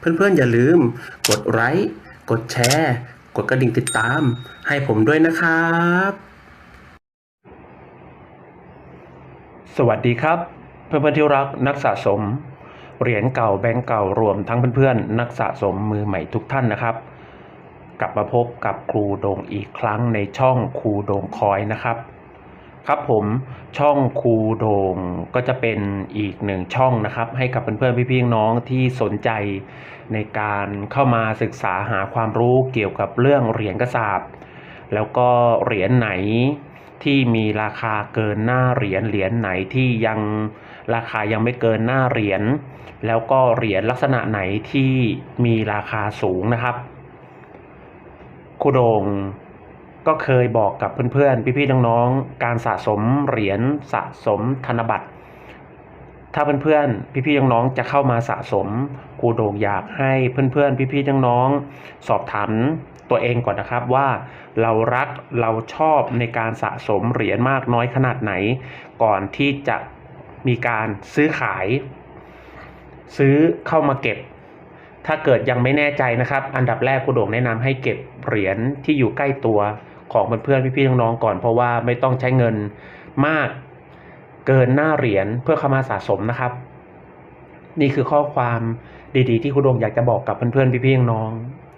เพื่อนๆอย่าลืม กดไลค์กดแชร์ กดกระดิ่งติดตาม ให้ผมด้วยนะครับ สวัสดีครับ เพื่อนๆที่รักนักสะสม เหรียญเก่าแบงก์เก่ารวมทั้งเพื่อนๆนักสะสมมือใหม่ทุกท่านนะครับ กลับมาพบกับครูโดงอีกครั้งในช่องครูโดงคอยนะครับ ครับผมช่องครูโดงก็จะเป็นอีกหนึ่งช่องนะครับ ให้กับเพื่อนๆพี่ๆน้องที่สนใจในการเข้ามาศึกษาหาความรู้เกี่ยวกับเรื่องเหรียญกระสาบแล้วก็เหรียญไหนที่มีราคาเกินหน้าเหรียญเหรียญไหนที่ยังราคายังไม่เกินหน้าเหรียญแล้วก็เหรียญลักษณะไหนที่มีราคาสูงนะครับครูโดง ก็เคยบอกกับเพื่อนๆ พี่ๆ น้องๆ การสะสมเหรียญสะสมธนบัตร ถ้าเพื่อนๆ พี่ๆ น้องๆ จะเข้ามาสะสมครูโด่งอยากให้เพื่อนๆ พี่ๆ น้องๆ สอบถามตัวเองก่อนนะครับว่าเรารักเราชอบในการสะสมเหรียญมากน้อยขนาดไหน ก่อนที่จะมีการซื้อขาย ซื้อเข้ามาเก็บถ้าเกิดยังไม่แน่ใจนะครับ อันดับแรกครูโด่งแนะนำให้เก็บเหรียญที่อยู่ใกล้ตัว ของเพื่อนๆพี่ๆน้องๆก่อน เพราะว่าไม่ต้องใช้เงินมากเกินหน้าเหรียญเพื่อเข้ามาสะสมนะครับ นี่คือข้อความดีๆ ที่ครูโด่งอยากจะบอกกับเพื่อนๆพี่ๆน้อง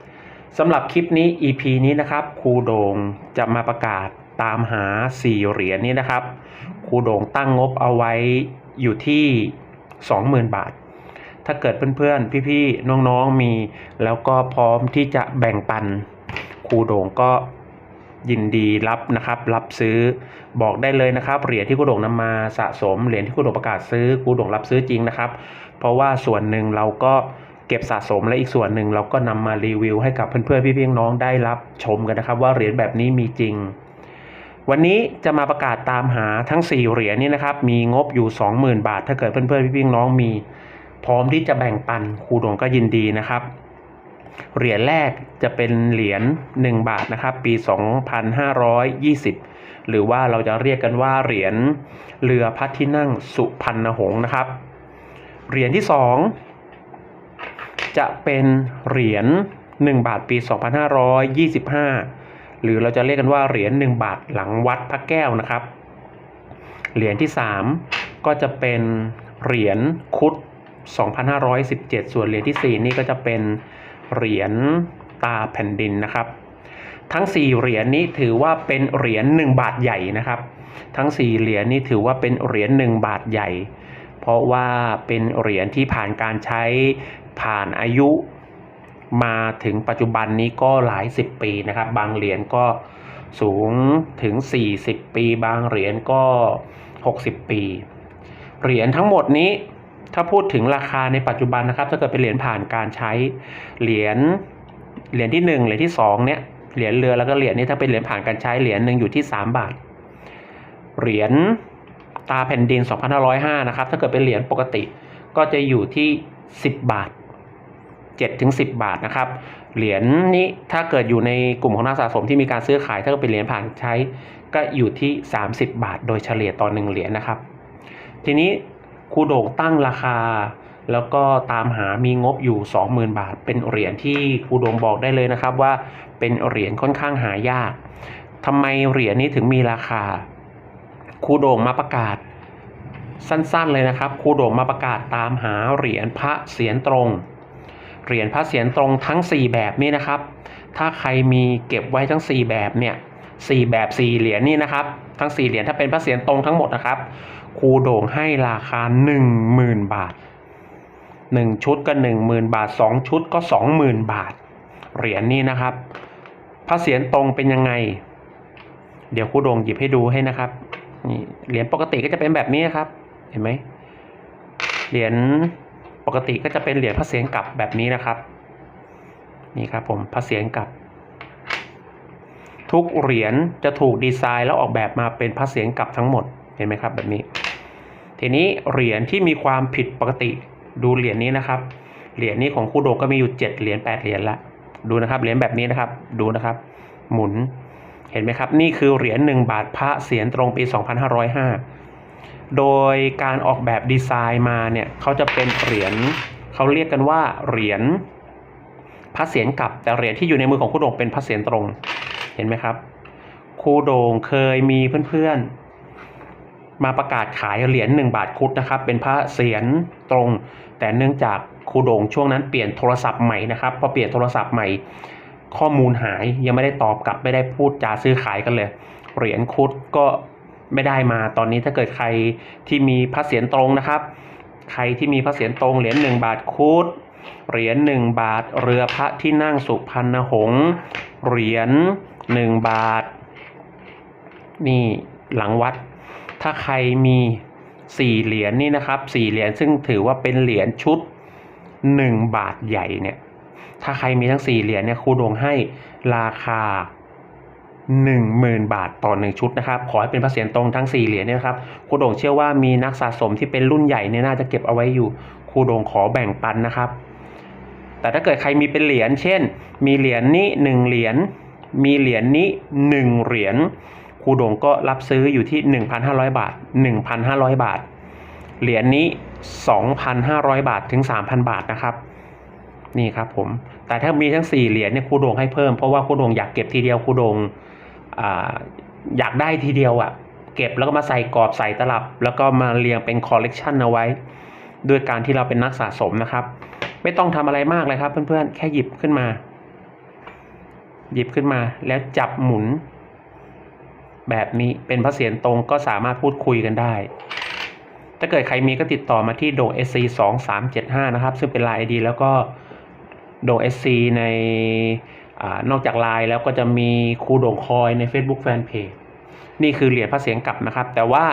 ๆสำหรับคลิปนี้ EP นี้นะครับครูโด่งจะมาประกาศตามหา 4 เหรียญนี้นะครับครูโด่งตั้งงบเอาไว้อยู่ที่ 20,000 บาท ถ้าเกิดเพื่อนๆ พี่ๆ น้องๆ มี แล้วก็พร้อมที่จะแบ่งปันครูโด่งก็ ยินดีรับนะครับ รับซื้อบอกได้เลยนะครับ เหรียญที่ครูดงนำมาสะสมเหรียญที่ครูดงประกาศซื้อครูดงรับซื้อจริงนะครับ เพราะว่าส่วนหนึ่งเราก็เก็บสะสมและอีกส่วนหนึ่งเราก็นำมารีวิวให้กับเพื่อนๆพี่ๆน้องได้รับชมกันนะครับ ว่าเหรียญแบบนี้มีจริง วันนี้จะมาประกาศตามหาทั้ง 4 เหรียญนี้นะครับ มีงบอยู่ 20,000 บาท ถ้าเกิดเพื่อนๆพี่ๆน้องมี พร้อมที่จะแบ่งปันครูด่งก็ยินดีนะครับ เหรียญแรกจะเป็นเหรียญ1 บาทนะครับปี 2520 หรือว่าเราจะเรียกกันว่าเหรียญเรือพระที่นั่งสุพรรณหงษ์นะครับ เหรียญที่ 2 จะเป็นเหรียญ1 บาทปี 2525 หรือเราจะเรียกกันว่าเหรียญ1บาทหลังวัดพระแก้วนะครับ เหรียญที่ 3 ก็จะเป็นเหรียญคุด 2517 ส่วนเหรียญที่ 4 นี่ก็จะเป็น เหรียญตาแผ่นดินนะครับ ทั้ง 4 เหรียญนี้ถือว่าเป็นเหรียญ1บาทใหญ่นะครับ ทั้ง 4 เหรียญนี้ถือว่าเป็นเหรียญ1บาทใหญ่ เพราะว่าเป็นเหรียญที่ผ่านการใช้ผ่านอายุมาถึงปัจจุบันนี้ก็หลายสิบปีนะครับ บางเหรียญก็สูงถึง 40 ปี บางเหรียญก็ 60 ปี เหรียญทั้งหมดนี้ ถ้าพูดถึงราคาในปัจจุบันนะครับ ถ้าเกิดเป็นเหรียญผ่านการใช้เหรียญเหรียญที่หนึ่งเหรียญที่สองเนี่ยเหรียญเรือแล้วก็เหรียญนี้ถ้าเป็นเหรียญผ่านการใช้เหรียญหนึ่งอยู่ที่สามบาท เหรียญตาแผ่นดิน 2505 นะครับ ถ้าเกิดเป็นเหรียญปกติก็จะอยู่ที่ 10 บาท7ถึง10 บาทนะครับ เหรียญนี้ถ้าเกิดอยู่ในกลุ่มของนักสะสมที่มีการซื้อขาย ถ้าเกิดเป็นเหรียญผ่านใช้ก็อยู่ที่ 30 บาท โดยเฉลี่ยต่อหนึ่งเหรียญนะครับ ทีนี้ ครูโด่งตั้งราคา แล้วก็ตามหามีงบอยู่ 20,000 บาท เป็นเหรียญที่ครูโด่งบอกได้เลยนะครับว่าเป็นเหรียญค่อนข้างหายากทำไมเหรียญนี้ถึงมีราคาครูโด่งมาประกาศ สั้นๆเลยนะครับครูโด่งมาประกาศตามหาเหรียญพระเสียรตรงเหรียญพระเสียรตรงทั้ง 4 แบบนี้นะครับ ถ้าใครมีเก็บไว้ทั้ง 4 แบบเนี่ย4แบบ4เหรียญนี่นะครับ ทั้ง4เหรียญถ้าเป็นพระเสียรตรงทั้งหมดนะครับ ครูโด่งให้ราคา 10,000 บาท 1 ชุดก็10,000 บาท 2 ชุดก็ 20,000 บาท เหรียญนี้นะครับพระเสียรตรงเป็นยังไง เดี๋ยวครูโด่งหยิบให้ดูให้นะครับนี่เหรียญปกติก็จะเป็นแบบนี้ครับ เห็นไหมเหรียญปกติก็จะเป็นเหรียญพระเศียรกลับแบบนี้นะครับ นี่ครับผมพระเศียรกลับ ทุกเหรียญจะถูกดีไซน์แล้วออกแบบมาเป็นพระเศียรกลับทั้งหมดเห็นไหมครับแบบนี้ ทีนี้เหรียญที่มีความผิดปกติดูเหรียญนี้นะครับ เหรียญนี้ของคู่โดงก็มีอยู่เจ็ดเหรียญแปดเหรียญละดูนะครับเหรียญแบบนี้นะครับดูนะครับ หมุนเห็นไหมครับ นี่คือเหรียญ1บาทพระเสียรตรงปี 2505 โดยการออกแบบดีไซน์มาเนี่ยเขาจะเป็นเหรียญเขาเรียกกันว่าเหรียญพระเศียรกลับ แต่เหรียญที่อยู่ในมือของครูโด่งเป็นพระเศียรตรงเห็นไหมครับครูโด่งเคยมีเพื่อนๆ มาประกาศขายเหรียญหนึ่งบาทคุดนะครับ เป็นพระเศียรตรง แต่เนื่องจากครูโด่งช่วงนั้นเปลี่ยนโทรศัพท์ใหม่นะครับพอเปลี่ยนโทรศัพท์ใหม่ ข้อมูลหายยังไม่ได้ตอบกลับไม่ได้พูดจาซื้อขายกันเลย เหรียญคุดก็ไม่ได้มาตอนนี้ถ้าเกิดใครที่มีพระเศียรตรงนะครับ ใครที่มีพระเศียรตรงเหรียญหนึ่งบาทคุดเหรียญหนึ่งบาท เรือพระที่นั่งสุพรรณหงษ์เหรียญหนึ่งบาท นี่หลังวัด ถ้าใครมีสี่เหรียญนี่นะครับสี่เหรียญซึ่งถือว่าเป็นเหรียญชุดหนึ่งบาทใหญ่เนี่ย ถ้าใครมีทั้งสี่เหรียญเนี่ยครูโดงให้ราคาหนึ่งหมื่นบาทต่อหนึ่งชุดนะครับ ขอให้เป็นพระเศียรตรงทั้งสี่เหรียญเนี่ยครับครูดงเชื่อว่ามีนักสะสมที่เป็นรุ่นใหญ่เนี่ยน่าจะเก็บเอาไว้อยู่ครูดงขอแบ่งปันนะครับ แต่ถ้าเกิดใครมีเป็นเหรียญเช่น มีเหรียญนี้หนึ่งเหรียญมีเหรียญนี้หนึ่งเหรียญ ครูโดงก็รับซื้ออยู่ที่ 1,500 บาท 1,500 บาท เหรียญนี้ 2,500 บาทถึง 3,000 บาทนะครับ นี่ครับผม แต่ถ้ามีทั้ง 4 เหรียญเนี่ยครูโดงให้เพิ่ม เพราะว่าครูโดงอยากเก็บทีเดียวครูโดงออยากได้ทีเดียวอะ่ะ เก็บแล้วก็มาใส่กรอบใส่ตลับ แล้วก็มาเรียงเป็นคอลเลกชันเอาไว้ ด้วยการที่เราเป็นนักสะสมนะครับ ไม่ต้องทำอะไรมากเลยครับเพื่อนๆ แค่หยิบขึ้นมา หยิบขึ้นมาแล้วจับหมุน แบบนี้เป็นพระเศียรตรงก็สามารถพูดคุยกันได้ ถ้าเกิดใครมีก็ติดต่อมาที่โด SC 2 3 7 5นะครับ ซึ่งเป็นไลน์ ID แล้วก็โด SC ในอนอกจากไลน์แล้วก็จะมีครูโด่งคอยใน Facebook Fanpage นี่คือเหรียญพระเศียรกลับนะครับ แต่ว่า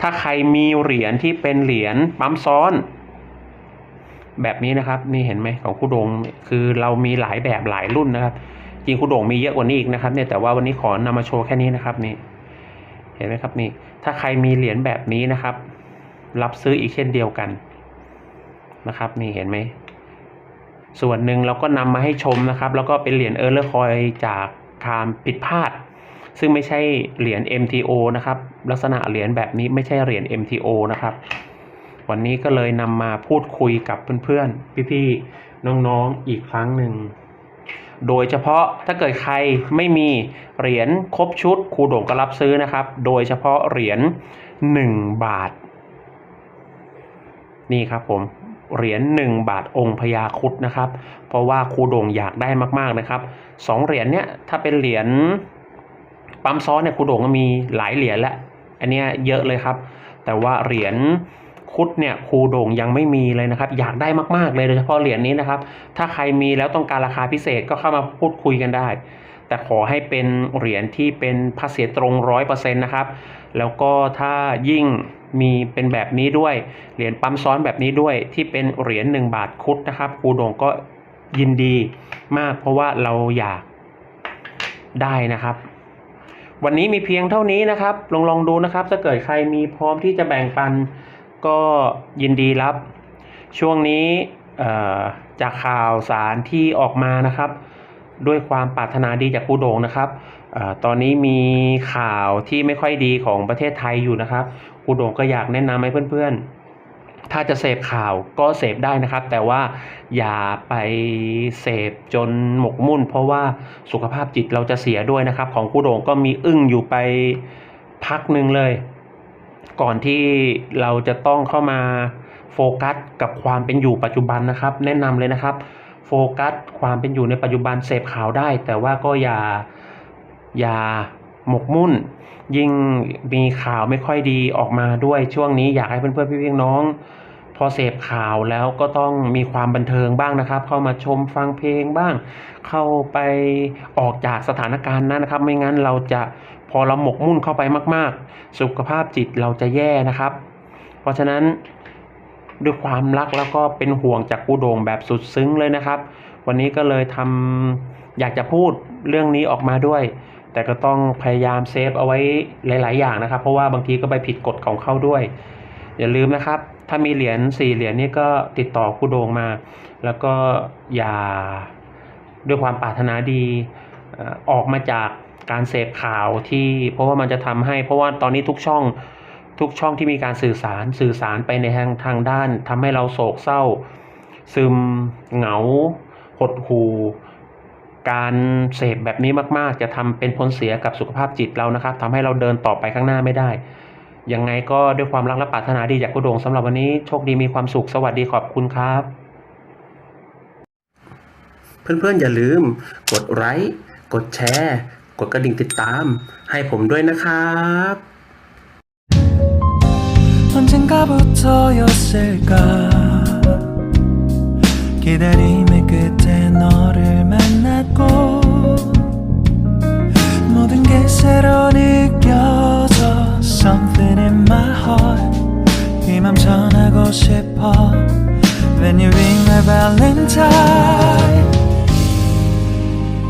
ถ้าใครมีเหรียญที่เป็นเหรียญปั๊มซ้อน แบบนี้นะครับ นี่เห็นไหมของครูโด่งคือเรามีหลายแบบหลายรุ่นนะครับ จริงครูโด่งมีเยอะกว่านี้อีกนะครับเนี่ยแต่ว่าวันนี้ขอนำมาโชว์แค่นี้นะครับนี่ เห็นไหมครับนี่ถ้าใครมีเหรียญแบบนี้นะครับ รับซื้ออีกเช่นเดียวกันนะครับนี่เห็นไหมส่วนหนึ่งเราก็นำมาให้ชมนะครับ แล้วก็เป็นเหรียญเออร์เลอร์คอยจากความผิดพลาด ซึ่งไม่ใช่เหรียญ MTO นะครับ ลักษณะเหรียญแบบนี้ไม่ใช่เหรียญ MTO นะครับ วันนี้ก็เลยนำมาพูดคุยกับเพื่อนๆ พี่ๆ น้องๆ อีกครั้งหนึ่ง โดยเฉพาะถ้าเกิดใครไม่มีเหรียญครบชุดครูโด่งก็รับซื้อนะครับ โดยเฉพาะเหรียญ1 บาท นี่ครับผมเหรียญ1บาทองค์พญาคุดนะครับ เพราะว่าครูโด่งอยากได้มากๆนะครับสองเหรียญเนี้ยถ้าเป็นเหรียญปั๊มซ้อนเนี่ยครูโด่งก็มีหลายเหรียญแล้วอันเนี้ยเยอะเลยครับ แต่ว่าเหรียญ คุดเนี่ยครูโด่งยังไม่มีเลยนะครับ อยากได้มากๆเลยโดยเฉพาะเหรียญนี้นะครับ ถ้าใครมีแล้วต้องการราคาพิเศษก็เข้ามาพูดคุยกันได้ แต่ขอให้เป็นเหรียญที่เป็นพระเศีตรงร้อยเปอร์เซ็นต์นะครับ แล้วก็ถ้ายิ่งมีเป็นแบบนี้ด้วย เหรียญปั๊มซ้อนแบบนี้ด้วยที่เป็นเหรียญหนึ่งบาทคุดนะครับครูโด่งก็ยินดีมากเพราะว่าเราอยากได้นะครับ วันนี้มีเพียงเท่านี้นะครับ ลองลองดูนะครับ ถ้าเกิดใครมีพร้อมที่จะแบ่งปัน ก็ยินดีรับ ช่วงนี้จากข่าวสารที่ออกมานะครับ ด้วยความปรารถนาดีจากครูโด่งนะครับอตอนนี้มีข่าวที่ไม่ค่อยดีของประเทศไทยอยู่นะครับครูโด่งก็อยากแนะนำให้เพื่อนๆ ถ้าจะเสพข่าวก็เสพได้นะครับ แต่ว่าอย่าไปเสพจนหมกมุ่น เพราะว่าสุขภาพจิตเราจะเสียด้วยนะครับ ของครูโด่งก็มีอึ้งอยู่ไปพักหนึ่งเลย ก่อนที่เราจะต้องเข้ามาโฟกัสกับความเป็นอยู่ปัจจุบันนะครับ แนะนำเลยนะครับ โฟกัสความเป็นอยู่ในปัจจุบันเสพข่าวได้ แต่ว่าก็อย่าอย่าหมกมุ่น ยิ่งมีข่าวไม่ค่อยดีออกมาด้วยช่วงนี้อยากให้เพื่อนๆพี่ๆน้อง พอเสพข่าวแล้วก็ต้องมีความบันเทิงบ้างนะครับ เข้ามาชมฟังเพลงบ้าง เข้าไปออกจากสถานการณ์นั้นนะครับ ไม่งั้นเราจะ พอเราหมกมุ่นเข้าไปมาก ๆ สุขภาพจิตเราจะแย่นะครับ เพราะฉะนั้นด้วยความรักแล้วก็เป็นห่วงจากครูโด่งแบบสุดซึ้งเลยนะครับ วันนี้ก็เลยทำอยากจะพูดเรื่องนี้ออกมาด้วย แต่ก็ต้องพยายามเซฟเอาไว้หลาย ๆ อย่างนะครับ เพราะว่าบางทีก็ไปผิดกฎของเขาด้วย อย่าลืมนะครับ ถ้ามีเหรียญสี่เหรียญนี่ก็ติดต่อครูโด่งมา แล้วก็อย่าด้วยความปรารถนาดีออกมาจาก การเสพข่าวที่เพราะว่ามันจะทำให้ เพราะว่าตอนนี้ทุกช่องทุกช่องที่มีการสื่อสารสื่อสารไปในทางทางด้านทำให้เราโศกเศร้า ซึมเหงา หดหู่การเสพแบบนี้มากๆ จะทำเป็นผลเสียกับสุขภาพจิตเรานะครับทำให้เราเดินต่อไปข้างหน้าไม่ได้ ยังไงก็ด้วยความรักและปรารถนาดีจากคุณโดงสำหรับวันนี้โชคดีมีความสุขสวัสดีขอบคุณครับ เพื่อนๆอย่าลืม กดไลค์กดแชร์ กดกระดิ่งติดตาม ให้ผมด้วยนะครับ 언젠가부터 였을까 기다림의 끝에 너를 만났고 모든 게 새로 느껴져 Something in my heart 이 맘 전하고 싶어 When you ring my valentine